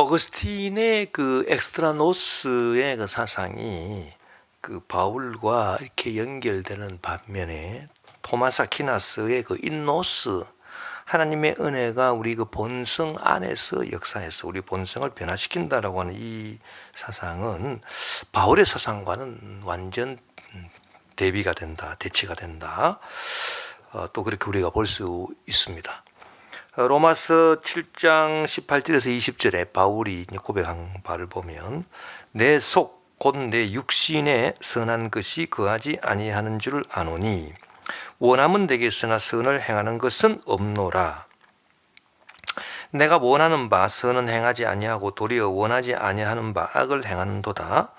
어거스틴의 그 엑스트라노스의 그 사상이 그 바울과 이렇게 연결되는 반면에 토마스 아퀴나스의 그 인노스 하나님의 은혜가 우리 그 본성 안에서 역사해서 우리 본성을 변화시킨다라고 하는 이 사상은 바울의 사상과는 완전 대비가 된다, 대치가 된다. 어, 또 그렇게 우리가 볼 수 있습니다. 어, 로마서 7장 18절에서 20절에 바울이 고백한 바를 보면 내 속 곧 내 육신에 선한 것이 거하지 아니하는 줄을 아노니 원함은 되겠으나 선을 행하는 것은 없노라. 내가 원하는 바 선은 행하지 아니하고 도리어 원하지 아니하는 바 악을 행하는도다.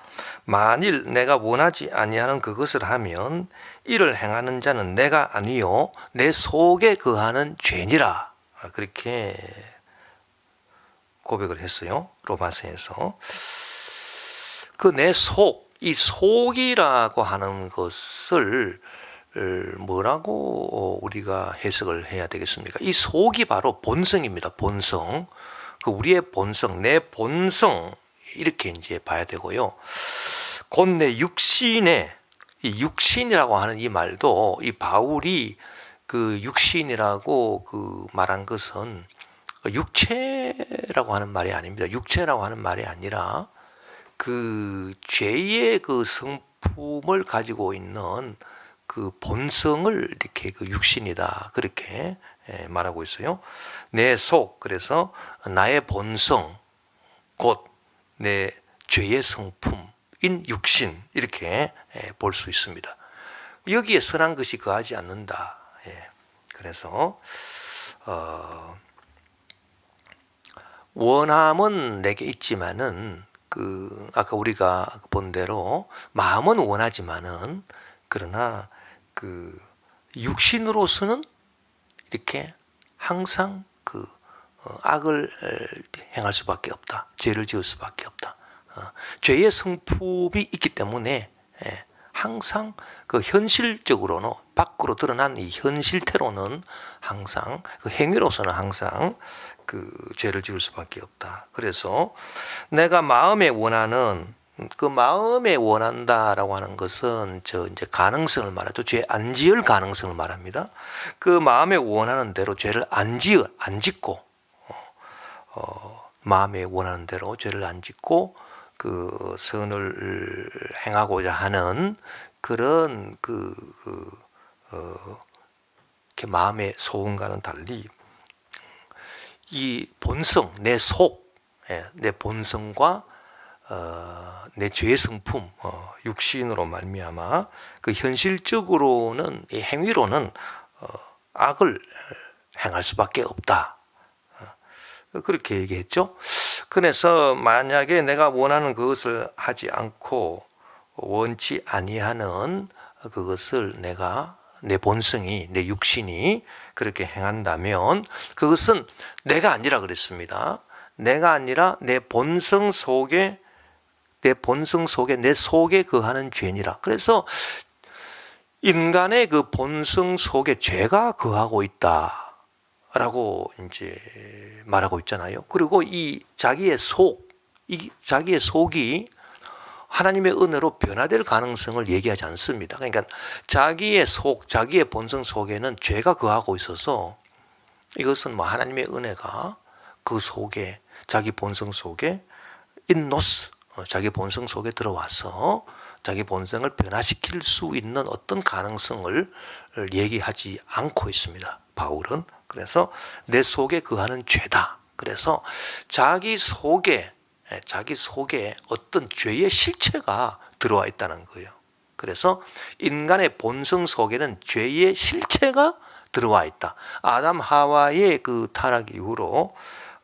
만일 내가 원하지 아니하는 그것을 하면 이를 행하는 자는 내가 아니요 내 속에 거하는 죄니라. 그렇게 고백을 했어요. 로마서에서. 그 내 속, 이 속이라고 하는 것을 뭐라고 우리가 해석을 해야 되겠습니까? 이 속이 바로 본성입니다. 본성. 그 우리의 본성, 내 본성 이렇게 이제 봐야 되고요. 곧 내 육신의 이 육신이라고 하는 이 말도 이 바울이 그 육신이라고 그 말한 것은 육체라고 하는 말이 아닙니다. 육체라고 하는 말이 아니라 그 죄의 그 성품을 가지고 있는 그 본성을 이렇게 그 육신이다 그렇게 예, 말하고 있어요. 내 속 그래서 나의 본성 곧 내 죄의 성품인 육신 이렇게 예, 볼수 있습니다. 여기에 선한 것이 거하지 않는다. 예, 그래서 어, 원함은 내게 있지만은 그 아까 우리가 본 대로 마음은 원하지만은 그러나 그 육신으로서는 이렇게 항상 그 어, 악을 행할 수밖에 없다. 죄를 지을 수밖에 없다. 어, 죄의 성품이 있기 때문에 예, 항상 그 현실적으로는 밖으로 드러난 이 현실태로는 항상 그 행위로서는 항상 그 죄를 지을 수밖에 없다. 그래서 내가 마음에 원하는 그 마음에 원한다라고 하는 것은 저 이제 가능성을 말하죠. 죄 안 지을 가능성을 말합니다. 그 마음에 원하는 대로 죄를 안 지어 안 짓고 어, 어, 마음에 원하는 대로 죄를 안 짓고 그 선을 행하고자 하는 그런 그, 그 어, 이렇게 마음의 소원과는 달리 이 본성, 내 속, 예, 내 본성과 어, 내 죄의 성품, 어, 육신으로 말미암아 그 현실적으로는 이 행위로는 어, 악을 행할 수밖에 없다. 어, 그렇게 얘기했죠. 그래서 만약에 내가 원하는 그것을 하지 않고 원치 아니하는 그것을 내가 내 본성이 내 육신이 그렇게 행한다면 그것은 내가 아니라 그랬습니다. 내가 아니라 내 본성 속에 내 본성 속에 내 속에 거하는 죄니라. 그래서 인간의 그 본성 속에 죄가 거하고 있다라고 이제 말하고 있잖아요. 그리고 이 자기의 속, 이 자기의 속이 하나님의 은혜로 변화될 가능성을 얘기하지 않습니다. 그러니까 자기의 속, 자기의 본성 속에는 죄가 거하고 있어서 이것은 뭐 하나님의 은혜가 그 속에 자기 본성 속에 인노스 어, 자기 본성 속에 들어와서 자기 본성을 변화시킬 수 있는 어떤 가능성을 얘기하지 않고 있습니다. 바울은 그래서 내 속에 거하는 죄다. 그래서 자기 속에 예, 자기 속에 어떤 죄의 실체가 들어와 있다는 거예요. 그래서 인간의 본성 속에는 죄의 실체가 들어와 있다. 아담 하와의 그 타락 이후로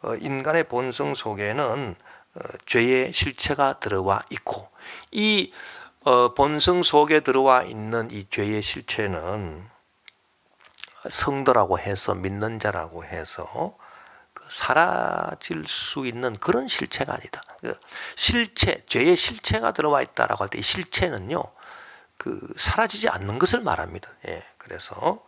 어, 인간의 본성 속에는 어, 죄의 실체가 들어와 있고 이 어, 본성 속에 들어와 있는 이 죄의 실체는 성도라고 해서 믿는 자라고 해서 사라질 수 있는 그런 실체가 아니다. 그 실체, 죄의 실체가 들어와 있다라고 할 때 이 실체는요, 그 사라지지 않는 것을 말합니다. 예, 그래서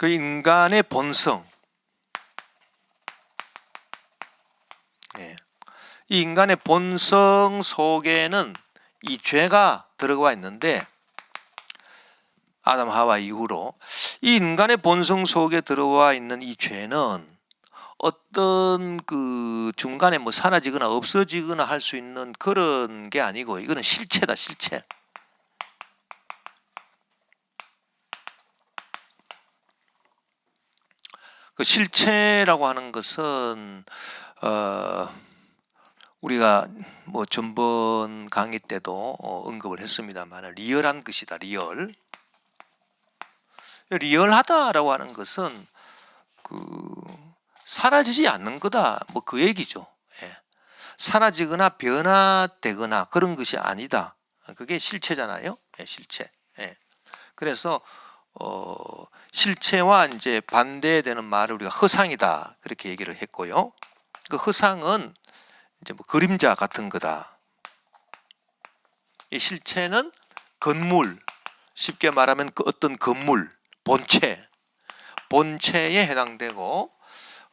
그 인간의 본성, 예. 이 인간의 본성 속에는 이 죄가 들어가 있는데 아담 하와 이후로 이 인간의 본성 속에 들어와 있는 이 죄는 어떤 그 중간에 뭐 사라지거나 없어지거나 할 수 있는 그런 게 아니고 이거는 실체다 실체. 그 실체라고 하는 것은 어 우리가 뭐 전번 강의 때도 어, 언급을 했습니다만 리얼한 것이다 리얼. 리얼하다라고 하는 것은 그 사라지지 않는 거다 뭐 그 얘기죠. 예. 사라지거나 변화되거나 그런 것이 아니다. 그게 실체잖아요. 예, 실체. 예. 그래서 어, 실체와 이제 반대되는 말을 우리가 허상이다 그렇게 얘기를 했고요 그 허상은 이제 뭐 그림자 같은 거다. 이 실체는 건물, 쉽게 말하면 그 어떤 건물, 본체, 본체에 해당되고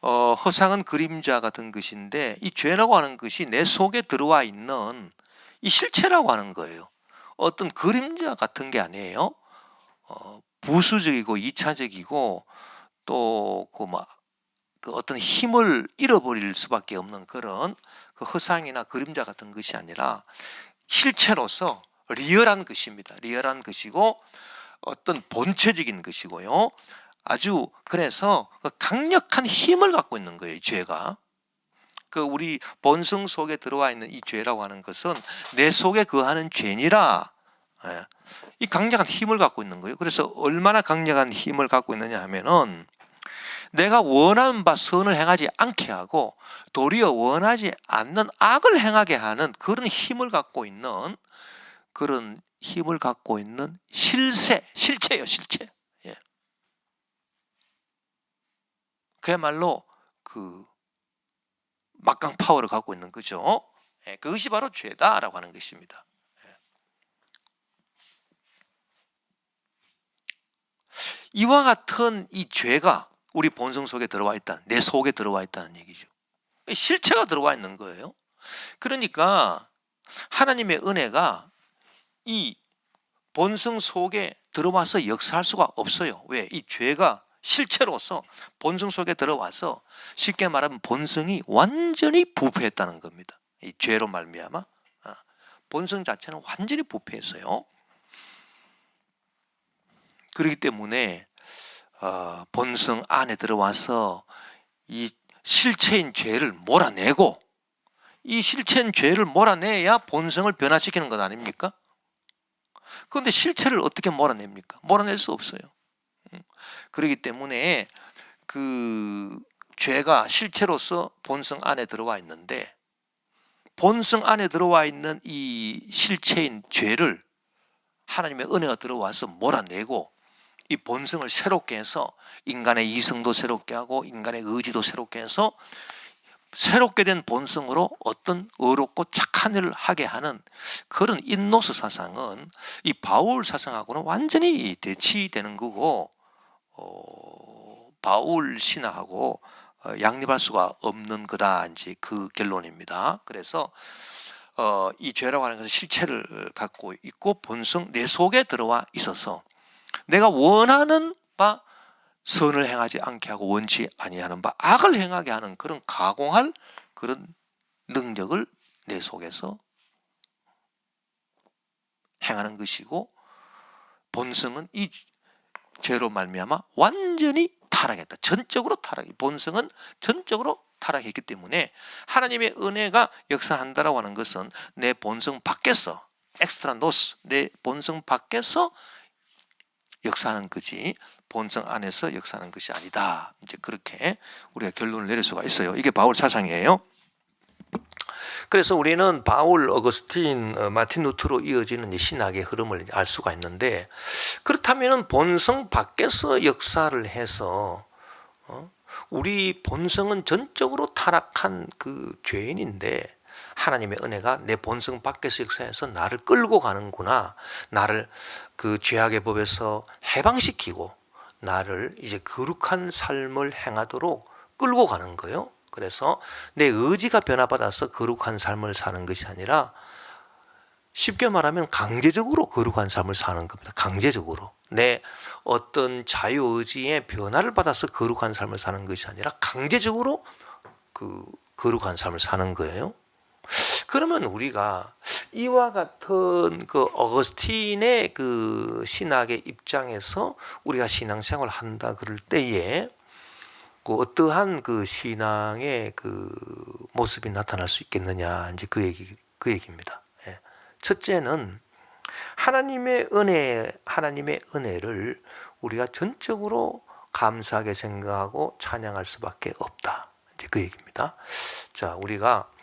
어, 허상은 그림자 같은 것인데 이 죄라고 하는 것이 내 속에 들어와 있는 이 실체라고 하는 거예요. 어떤 그림자 같은 게 아니에요. 어, 부수적이고 이차적이고 또그뭐 그 어떤 힘을 잃어버릴 수밖에 없는 그런 그 허상이나 그림자 같은 것이 아니라 실체로서 리얼한 것입니다. 리얼한 것이고 어떤 본체적인 것이고요. 아주 그래서 그 강력한 힘을 갖고 있는 거예요. 죄가. 그 우리 본성 속에 들어와 있는 이 죄라고 하는 것은 내 속에 거하는 죄니라. 예. 이 강력한 힘을 갖고 있는 거예요. 그래서 얼마나 강력한 힘을 갖고 있느냐 하면은 내가 원하는 바 선을 행하지 않게 하고 도리어 원하지 않는 악을 행하게 하는 그런 힘을 갖고 있는 그런 힘을 갖고 있는 실세, 실체예요, 실체. 예. 그야말로 그 막강 파워를 갖고 있는 거죠. 예, 그것이 바로 죄다라고 하는 것입니다. 이와 같은 이 죄가 우리 본성 속에 들어와 있다. 내 속에 들어와 있다는 얘기죠. 실체가 들어와 있는 거예요. 그러니까 하나님의 은혜가 이 본성 속에 들어와서 역사할 수가 없어요. 왜? 이 죄가 실체로서 본성 속에 들어와서 쉽게 말하면 본성이 완전히 부패했다는 겁니다. 이 죄로 말미암아 아, 본성 자체는 완전히 부패했어요. 그렇기 때문에 어, 본성 안에 들어와서 이 실체인 죄를 몰아내고 이 실체인 죄를 몰아내야 본성을 변화시키는 것 아닙니까? 그런데 실체를 어떻게 몰아냅니까? 몰아낼 수 없어요. 음. 그렇기 때문에 그 죄가 실체로서 본성 안에 들어와 있는데 본성 안에 들어와 있는 이 실체인 죄를 하나님의 은혜가 들어와서 몰아내고 이 본성을 새롭게 해서 인간의 이성도 새롭게 하고 인간의 의지도 새롭게 해서 새롭게 된 본성으로 어떤 의롭고 착한 일을 하게 하는 그런 인노스 사상은 이 바울 사상하고는 완전히 대치되는 거고 어, 바울 신화하고 어, 양립할 수가 없는 거다 이제 그 결론입니다. 그래서 어, 이 죄라고 하는 것은 실체를 갖고 있고 본성 내 속에 들어와 있어서 내가 원하는 바 선을 행하지 않게 하고 원치 아니하는 바 악을 행하게 하는 그런 가공할 그런 능력을 내 속에서 행하는 것이고 본성은 이 죄로 말미암아 완전히 타락했다. 전적으로 타락. 본성은 전적으로 타락했기 때문에 하나님의 은혜가 역사한다라고 하는 것은 내 본성 밖에서 엑스트라 노스 내 본성 밖에서 역사하는 거지 본성 안에서 역사하는 것이 아니다. 이제 그렇게 우리가 결론을 내릴 수가 있어요. 이게 바울 사상이에요. 그래서 우리는 바울, 어거스틴, 어, 마틴 루트로 이어지는 신학의 흐름을 알 수가 있는데 그렇다면 본성 밖에서 역사를 해서 어? 우리 본성은 전적으로 타락한 그 죄인인데 하나님의 은혜가 내 본성 밖에서 역사해서 나를 끌고 가는구나. 나를 그 죄악의 법에서 해방시키고 나를 이제 거룩한 삶을 행하도록 끌고 가는 거예요. 그래서 내 의지가 변화받아서 거룩한 삶을 사는 것이 아니라 쉽게 말하면 강제적으로 거룩한 삶을 사는 겁니다. 강제적으로. 내 어떤 자유의지의 변화를 받아서 거룩한 삶을 사는 것이 아니라 강제적으로 그 거룩한 삶을 사는 거예요. 그러면 우리가 이와 같은 그 어거스틴의 그 신학의 입장에서 우리가 신앙생활을 한다 그럴 때에 그 어떠한 그 신앙의 그 모습이 나타날 수 있겠느냐 이제 그 얘기 그 얘기입니다. 예. 첫째는 하나님의 은혜 하나님의 은혜를 우리가 전적으로 감사하게 생각하고 찬양할 수밖에 없다. 이제 그 얘기입니다. 자, 우리가 어,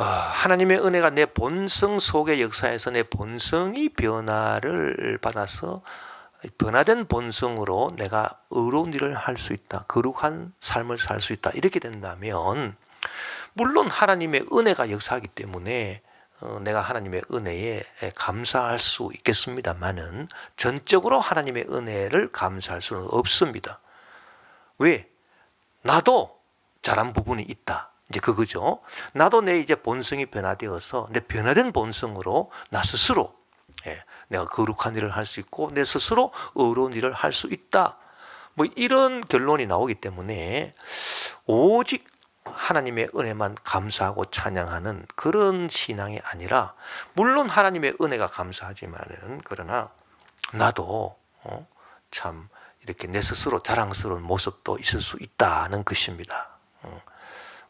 하나님의 은혜가 내 본성 속의 역사에서 내 본성이 변화를 받아서 변화된 본성으로 내가 의로운 일을 할 수 있다. 거룩한 삶을 살 수 있다. 이렇게 된다면 물론 하나님의 은혜가 역사하기 때문에 어, 내가 하나님의 은혜에 감사할 수 있겠습니다만은 전적으로 하나님의 은혜를 감사할 수는 없습니다. 왜? 나도 잘한 부분이 있다. 이제 그거죠. 나도 내 이제 본성이 변화되어서 내 변화된 본성으로 나 스스로 예, 내가 거룩한 일을 할 수 있고 내 스스로 의로운 일을 할 수 있다. 뭐 이런 결론이 나오기 때문에 오직 하나님의 은혜만 감사하고 찬양하는 그런 신앙이 아니라 물론 하나님의 은혜가 감사하지만은 그러나 나도 어, 참 이렇게 내 스스로 자랑스러운 모습도 있을 수 있다는 것입니다. 어.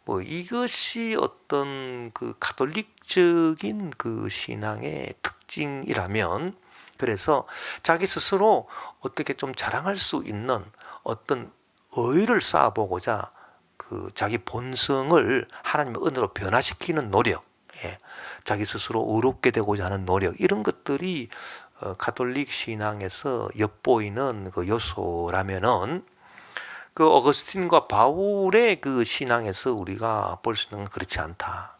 뭐 이것이 어떤 그 가톨릭적인 그 신앙의 특징이라면 그래서 자기 스스로 어떻게 좀 자랑할 수 있는 어떤 의를 쌓아보고자 그 자기 본성을 하나님의 은혜로 변화시키는 노력, 예. 자기 스스로 의롭게 되고자 하는 노력 이런 것들이 어, 가톨릭 신앙에서 엿보이는 그 요소라면은 그 어거스틴과 바울의 그 신앙에서 우리가 볼 수 있는 건 그렇지 않다.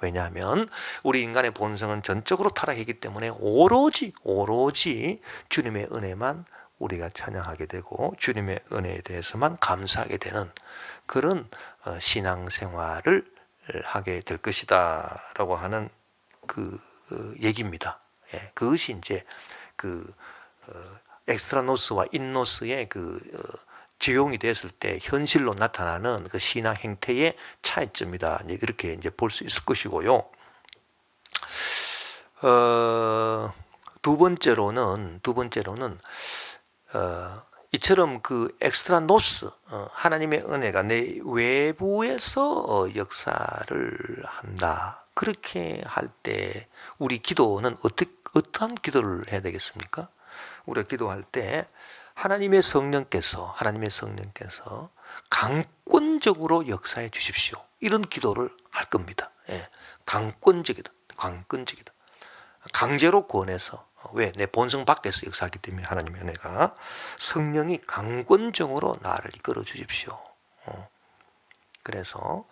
왜냐하면 우리 인간의 본성은 전적으로 타락했기 때문에 오로지 오로지 주님의 은혜만 우리가 찬양하게 되고 주님의 은혜에 대해서만 감사하게 되는 그런 어, 신앙생활을 하게 될 것이다라고 하는 그 어, 얘기입니다. 예, 그것이 이제 그 어, 엑스트라노스와 인노스의 그 적용이 됐을 때 현실로 나타나는 그 신앙 행태의 차이점이다. 이제 그렇게 이제 볼 수 있을 것이고요. 어, 두 번째로는 두 번째로는 어, 이처럼 그 엑스트라 노스 어, 하나님의 은혜가 내 외부에서 어, 역사를 한다. 그렇게 할 때 우리 기도는 어떻게 어떠한 기도를 해야 되겠습니까? 우리가 기도할 때 하나님의 성령께서 하나님의 성령께서 강권적으로 역사해 주십시오. 이런 기도를 할 겁니다. 예, 강권적이다. 강권적이다. 강제로 구원해서 왜? 내 본성 밖에서 역사하기 때문에 하나님의 은혜가 성령이 강권적으로 나를 이끌어 주십시오. 어. 그래서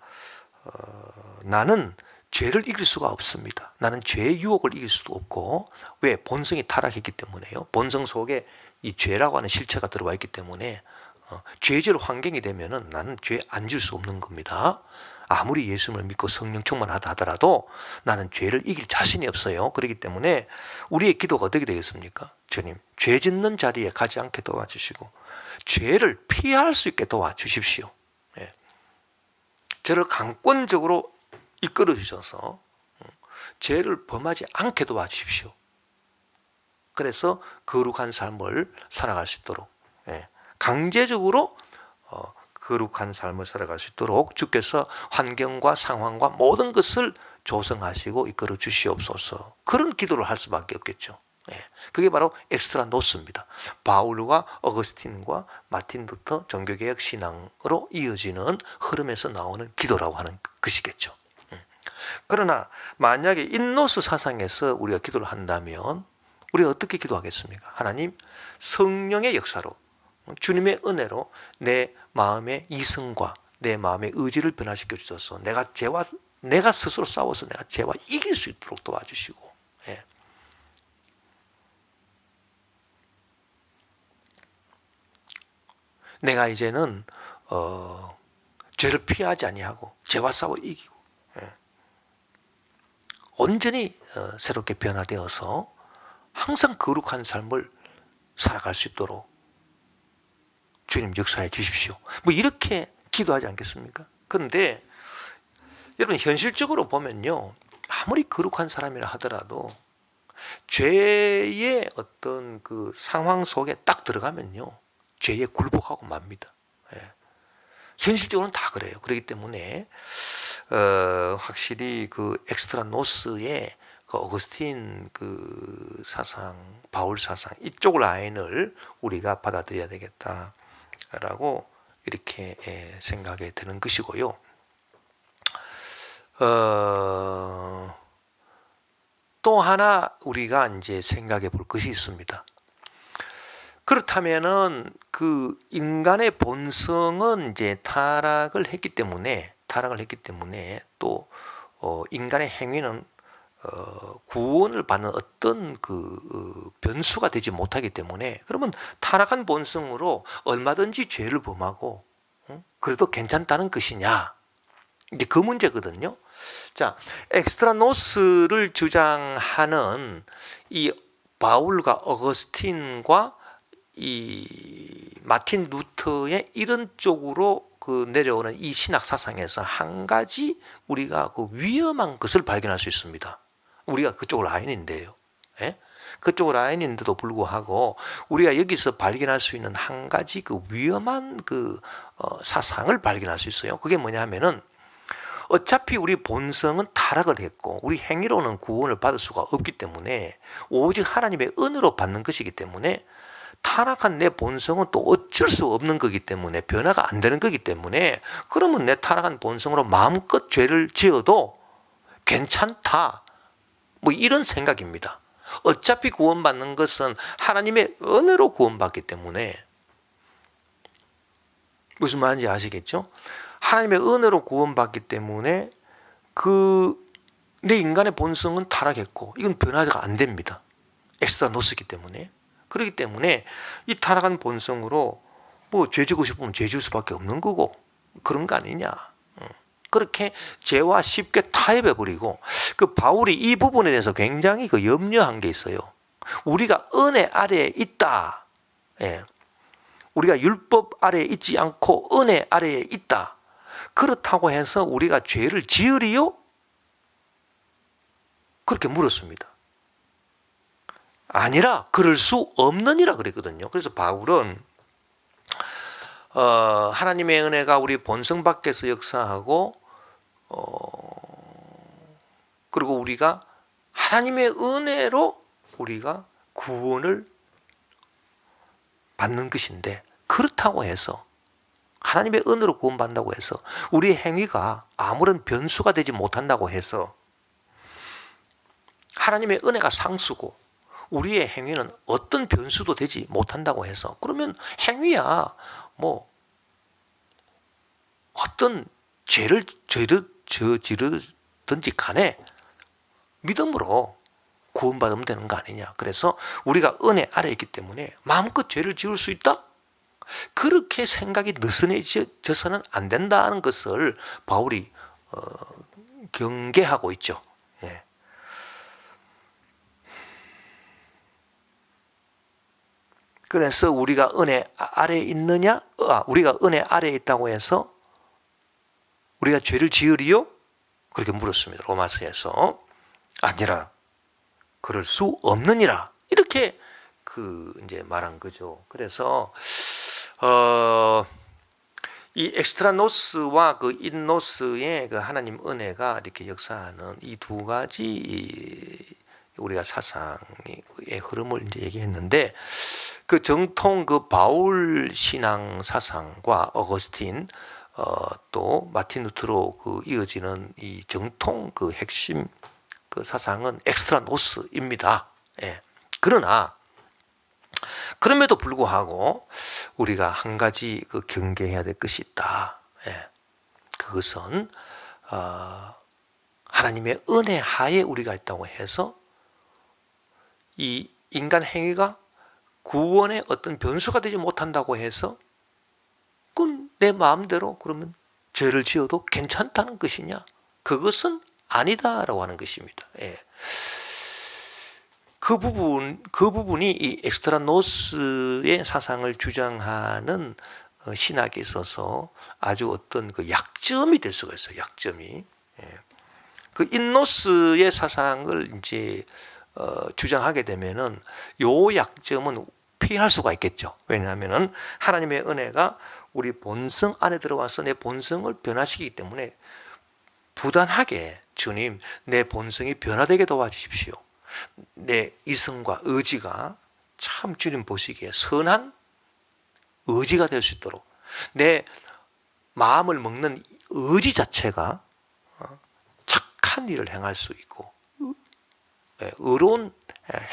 어, 나는 죄를 이길 수가 없습니다. 나는 죄의 유혹을 이길 수도 없고 왜? 본성이 타락했기 때문에요. 본성 속에 이 죄라고 하는 실체가 들어와 있기 때문에 어, 죄질 환경이 되면은 나는 죄 안 질 수 없는 겁니다. 아무리 예수님을 믿고 성령 충만하다 하더라도 나는 죄를 이길 자신이 없어요. 그렇기 때문에 우리의 기도가 어떻게 되겠습니까? 주님, 죄 짓는 자리에 가지 않게 도와주시고 죄를 피할 수 있게 도와주십시오. 예. 저를 강권적으로 이끌어 주셔서 음, 죄를 범하지 않게 도와주십시오. 그래서 거룩한 삶을 살아갈 수 있도록 예. 강제적으로 어, 거룩한 삶을 살아갈 수 있도록 주께서 환경과 상황과 모든 것을 조성하시고 이끌어 주시옵소서. 그런 기도를 할 수밖에 없겠죠. 예. 그게 바로 엑스트라 노스입니다. 바울과 어거스틴과 마틴 루터 종교개혁 신앙으로 이어지는 흐름에서 나오는 기도라고 하는 것이겠죠. 음. 그러나 만약에 인노스 사상에서 우리가 기도를 한다면 우리가 어떻게 기도하겠습니까? 하나님 성령의 역사로 주님의 은혜로 내 마음의 이성과 내 마음의 의지를 변화시켜 주셔서 내가 죄와 내가 스스로 싸워서 내가 죄와 이길 수 있도록 도와주시고 예. 내가 이제는 어, 죄를 피하지 아니하고 죄와 싸워 이기고 예. 온전히 어, 새롭게 변화되어서 항상 거룩한 삶을 살아갈 수 있도록 주님 역사해 주십시오. 뭐 이렇게 기도하지 않겠습니까? 그런데 여러분 현실적으로 보면요. 아무리 거룩한 사람이라 하더라도 죄의 어떤 그 상황 속에 딱 들어가면요. 죄에 굴복하고 맙니다. 예. 현실적으로는 다 그래요. 그렇기 때문에 어, 확실히 그 엑스트라 노스의 그 어거스틴 그 사상, 바울 사상 이쪽 라인을 우리가 받아들여야 되겠다라고 이렇게 예, 생각이 드는 것이고요. 어, 또 하나 우리가 이제 생각해 볼 것이 있습니다. 그렇다면은 그 인간의 본성은 이제 타락을 했기 때문에 타락을 했기 때문에 또 어, 인간의 행위는 어, 구원을 받는 어떤 그 어, 변수가 되지 못하기 때문에 그러면 타락한 본성으로 얼마든지 죄를 범하고 어? 그래도 괜찮다는 것이냐 이제 그 문제거든요. 자, 엑스트라노스를 주장하는 이 바울과 어거스틴과 이 마틴 루터의 이런 쪽으로 그 내려오는 이 신학 사상에서 한 가지 우리가 그 위험한 것을 발견할 수 있습니다. 우리가 그쪽 라인인데요. 예? 그쪽 라인인데도 불구하고 우리가 여기서 발견할 수 있는 한 가지 그 위험한 그 어, 사상을 발견할 수 있어요. 그게 뭐냐 하면은 어차피 우리 본성은 타락을 했고 우리 행위로는 구원을 받을 수가 없기 때문에 오직 하나님의 은혜로 받는 것이기 때문에 타락한 내 본성은 또 어쩔 수 없는 거기 때문에 변화가 안 되는 거기 때문에 그러면 내 타락한 본성으로 마음껏 죄를 지어도 괜찮다. 뭐 이런 생각입니다. 어차피 구원받는 것은 하나님의 은혜로 구원받기 때문에 무슨 말인지 아시겠죠? 하나님의 은혜로 구원받기 때문에 그 내 인간의 본성은 타락했고 이건 변화가 안 됩니다. 엑스트라 노스기 때문에 그렇기 때문에 이 타락한 본성으로 뭐 죄지고 싶으면 죄질 수밖에 없는 거고 그런 거 아니냐. 그렇게 죄와 쉽게 타협해 버리고 그 바울이 이 부분에 대해서 굉장히 그 염려한 게 있어요. 우리가 은혜 아래에 있다. 예. 우리가 율법 아래에 있지 않고 은혜 아래에 있다. 그렇다고 해서 우리가 죄를 지으리요? 그렇게 물었습니다. 아니라 그럴 수 없느니라 그랬거든요. 그래서 바울은 어, 하나님의 은혜가 우리 본성 밖에서 역사하고 어, 그리고 우리가 하나님의 은혜로 우리가 구원을 받는 것인데 그렇다고 해서 하나님의 은혜로 구원받는다고 해서 우리의 행위가 아무런 변수가 되지 못한다고 해서 하나님의 은혜가 상수고 우리의 행위는 어떤 변수도 되지 못한다고 해서 그러면 행위야 뭐 어떤 죄를 저지르든지 간에 믿음으로 구원받으면 되는 거 아니냐. 그래서 우리가 은혜 아래 있기 때문에 마음껏 죄를 지을 수 있다? 그렇게 생각이 느슨해져서는 안 된다는 것을 바울이 어, 경계하고 있죠. 예. 그래서 우리가 은혜 아래에 있느냐? 아, 우리가 은혜 아래에 있다고 해서 우리가 죄를 지으리요? 그렇게 물었습니다. 로마서에서 아니라 그럴 수 없느니라 이렇게 그 이제 말한 거죠. 그래서 어, 이 엑스트라노스와 그 인노스의 그 하나님 은혜가 이렇게 역사하는 이 두 가지 우리가 사상의 흐름을 이제 얘기했는데 그 정통 그 바울 신앙 사상과 어거스틴 어, 또 마틴 루트로 그 이어지는 이 정통 그 핵심 그 사상은 엑스트라 노스입니다. 예. 그러나 그럼에도 불구하고 우리가 한 가지 그 경계해야 될 것이 있다. 예. 그것은 어, 하나님의 은혜 하에 우리가 있다고 해서 이 인간 행위가 구원의 어떤 변수가 되지 못한다고 해서 무조건 내 마음대로 그러면 죄를 지어도 괜찮다는 것이냐? 그것은 아니다라고 하는 것입니다. 예. 그 부분 그 부분이 이 엑스트라노스의 사상을 주장하는 어, 신학에 있어서 아주 어떤 그 약점이 될 수가 있어요. 약점이. 예. 그 인노스의 사상을 이제 어, 주장하게 되면은 요 약점은 피할 수가 있겠죠. 왜냐하면은 하나님의 은혜가 우리 본성 안에 들어와서 내 본성을 변화시키기 때문에 부단하게 주님 내 본성이 변화되게 도와주십시오. 내 이성과 의지가 참 주님 보시기에 선한 의지가 될 수 있도록 내 마음을 먹는 의지 자체가 어, 착한 일을 행할 수 있고 예, 의로운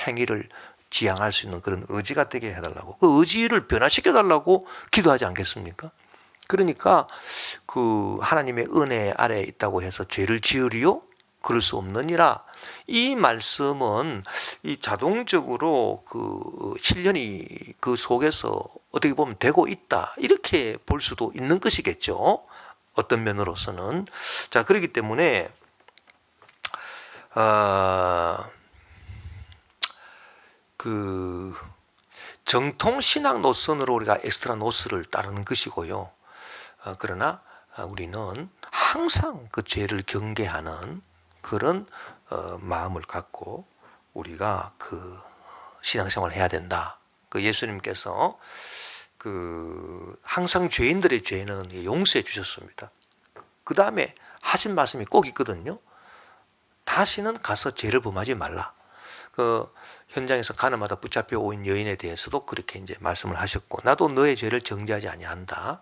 행위를 지향할 수 있는 그런 의지가 되게 해달라고 그 의지를 변화시켜 달라고 기도하지 않겠습니까? 그러니까 그 하나님의 은혜 아래에 있다고 해서 죄를 지으리요? 그럴 수 없느니라. 이 말씀은 이 자동적으로 그 실현이 그 속에서 어떻게 보면 되고 있다. 이렇게 볼 수도 있는 것이겠죠. 어떤 면으로서는. 자, 그렇기 때문에, 어, 그, 정통 신앙 노선으로 우리가 엑스트라 노스를 따르는 것이고요. 어, 그러나 우리는 항상 그 죄를 경계하는 그런 어, 마음을 갖고 우리가 그 신앙생활을 해야 된다. 그 예수님께서 그 항상 죄인들의 죄는 용서해 주셨습니다. 그 다음에 하신 말씀이 꼭 있거든요. 다시는 가서 죄를 범하지 말라. 그 현장에서 가나마다 붙잡혀 온 여인에 대해서도 그렇게 이제 말씀을 하셨고, 나도 너의 죄를 정죄하지 아니한다.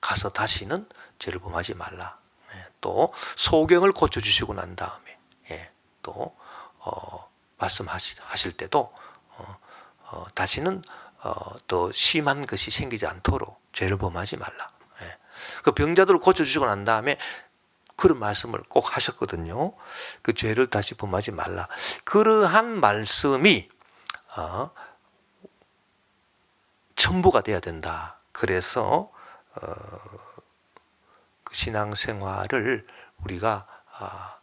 가서 다시는 죄를 범하지 말라. 예, 또 소경을 고쳐 주시고 난 다음에 예, 또 어, 말씀하실 때도 어, 어, 다시는 어, 더 심한 것이 생기지 않도록 죄를 범하지 말라. 예. 그 병자들을 고쳐 주시고 난 다음에 그런 말씀을 꼭 하셨거든요. 그 죄를 다시 범하지 말라. 그러한 말씀이 어, 첨부가 돼야 된다. 그래서 어, 그 신앙생활을 우리가 아,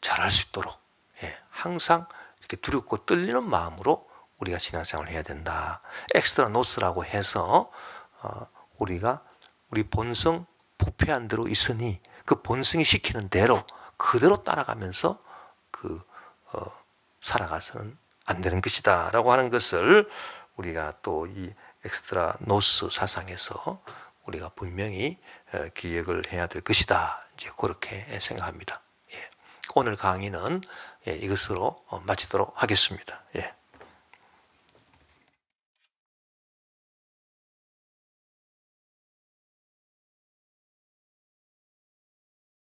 잘할 수 있도록 예, 항상 이렇게 두렵고 떨리는 마음으로 우리가 신앙생활을 해야 된다. 엑스트라 노스라고 해서 어, 우리가 우리 본성 부패한 대로 있으니 그 본성이 시키는 대로 그대로 따라가면서 그 어, 살아가서는 안 되는 것이다라고 하는 것을 우리가 또 이 엑스트라 노스 사상에서 우리가 분명히 어, 기억을 해야 될 것이다. 이제 그렇게 생각합니다. 예. 오늘 강의는 예, 이것으로 어, 마치도록 하겠습니다. 예.